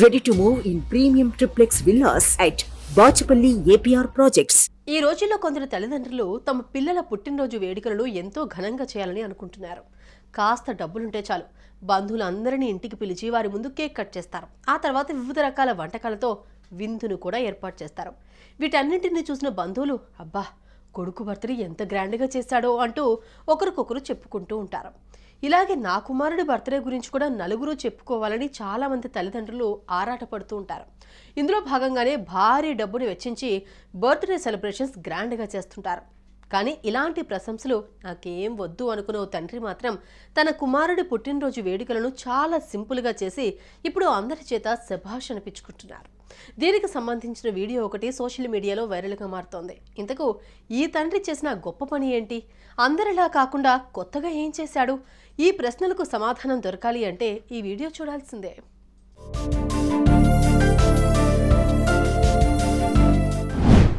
Ready to move in premium triplex villas at Bachupally APR projects ఈ రోజుల్లో కొందరు తల్లిదండ్రులు తమ పిల్లల పుట్టినరోజు వేడుకలను ఎంతో ఘనంగా చేయాలని అనుకుంటున్నారు. కాస్త డబ్బులుంటే చాలు. బంధువులందరినీ ఇంటికి పిలిచి వారి ముందు కేక్ కట్ చేస్తారు. ఆ తర్వాత వివిధ రకాల వంటకాలతో విందును కూడా ఏర్పాటు చేస్తారు. వీటన్నింటినీ చూసిన బంధువులు అబ్బా కొడుకు భర్తని ఎంత గ్రాండ్గా చేశాడో అంటూ ఒకరికొకరు చెప్పుకుంటూ ఉంటారు. ఇలాగే నా కుమారుడి బర్త్డే గురించి కూడా నలుగురు చెప్పుకోవాలని చాలామంది తల్లిదండ్రులు ఆరాటపడుతూ ఉంటారు. ఇందులో భాగంగానే భారీ డబ్బుని వెచ్చించి బర్త్డే సెలబ్రేషన్స్ గ్రాండ్గా చేస్తుంటారు. కానీ ఇలాంటి ప్రశంసలు నాకేం వద్దు అనుకున్న ఓ తండ్రి మాత్రం తన కుమారుడి పుట్టినరోజు వేడుకలను చాలా సింపుల్గా చేసి ఇప్పుడు అందరి చేత శభాష్ అనిపించుకుంటున్నారు. దీనికి సంబంధించిన వీడియో ఒకటి సోషల్ మీడియాలో వైరల్గా మారుతోంది. ఇంతకు ఈ తండ్రి చేసిన గొప్ప పని ఏంటి? అందరిలా కాకుండా కొత్తగా ఏం చేశాడు? ఈ ప్రశ్నలకు సమాధానం దొరకాలి అంటే ఈ వీడియో చూడాల్సిందే.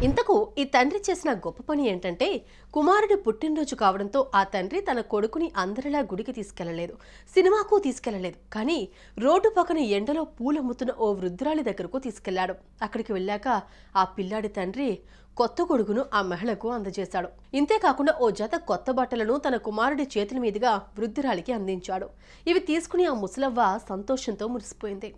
ఇంతకు ఈ తండ్రి చేసిన గొప్ప పని ఏంటంటే కుమారుడు పుట్టినరోజు కావడంతో ఆ తండ్రి తన కొడుకుని అందరిలా గుడికి తీసుకెళ్ళలేదు సినిమాకు తీసుకెళ్ళలేదు. కానీ రోడ్డు పక్కన ఎండలో పూలమ్ముతున్న ఓ వృద్ధురాలి దగ్గరకు తీసుకెళ్ళాడు. అక్కడికి వెళ్ళాక ఆ పిల్లాడి తండ్రి కొత్త కొడుకును ఆ మహిళకు అందజేశాడు. ఇంతేకాకుండా ఓ జత కొత్త బట్టలను తన కుమారుడి చేతుల మీదుగా వృద్ధురాలికి అందించాడు. ఇవి తీసుకుని ఆ ముసలవ్వ సంతోషంతో మురిసిపోయింది.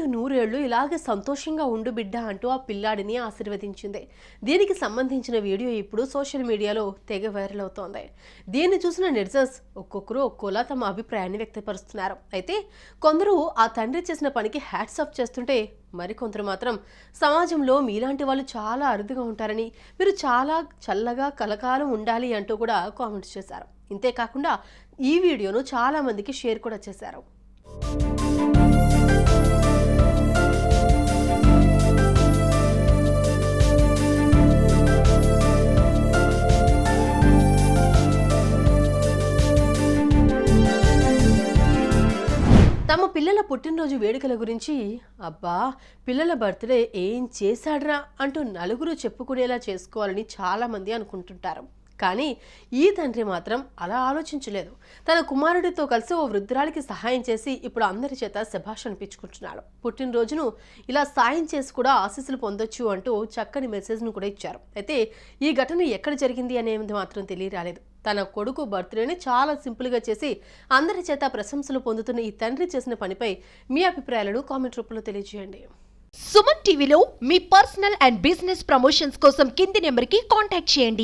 నిండు నూరేళ్ళు ఇలాగే సంతోషంగా ఉండు బిడ్డ అంటూ ఆ పిల్లాడిని ఆశీర్వదించింది. దీనికి సంబంధించిన వీడియో ఇప్పుడు సోషల్ మీడియాలో తెగ వైరల్ అవుతోంది. దీన్ని చూసిన నెటిజన్స్ ఒక్కొక్కరు ఒక్కోలా తమ అభిప్రాయాన్ని వ్యక్తపరుస్తున్నారు. అయితే కొందరు ఆ తండ్రి చేసిన పనికి హ్యాట్స్ ఆఫ్ చేస్తుంటే మరికొందరు మాత్రం సమాజంలో మీలాంటి వాళ్ళు చాలా అరుదుగా ఉంటారని మీరు చాలా చల్లగా కలకాలం ఉండాలి అంటూ కూడా కామెంట్స్ చేశారు. ఇంతేకాకుండా ఈ వీడియోను చాలామందికి షేర్ కూడా చేశారు. తమ పిల్లల పుట్టినరోజు వేడుకల గురించి అబ్బా పిల్లల బర్త్డే ఏం చేశాడ్రా అంటూ నలుగురు చెప్పుకునేలా చేసుకోవాలని చాలామంది అనుకుంటుంటారు. కానీ ఈ తండ్రి మాత్రం అలా ఆలోచించలేదు. తన కుమారుడితో కలిసి ఓ వృద్ధురాలికి సహాయం చేసి ఇప్పుడు అందరి చేత శభాష్ అనిపించుకుంటున్నాడు. పుట్టినరోజును ఇలా సాయం చేసి కూడా ఆశీస్సులు పొందొచ్చు అంటూ చక్కని మెసేజ్ను కూడా ఇచ్చారు. అయితే ఈ ఘటన ఎక్కడ జరిగింది అనేది మాత్రం తెలియరాలేదు. తన కొడుకు బర్త్డేని చాలా సింపుల్గా చేసి అందరి చేత ప్రశంసలు పొందుతున్న ఈ తండ్రి చేసిన పనిపై మీ అభిప్రాయాలను కామెంట్ రూపంలో తెలియజేయండి. సుమన్ టీవీలో మీ పర్సనల్ అండ్ బిజినెస్ ప్రమోషన్స్ కోసం కింది నెంబర్కి కాంటాక్ట్ చేయండి.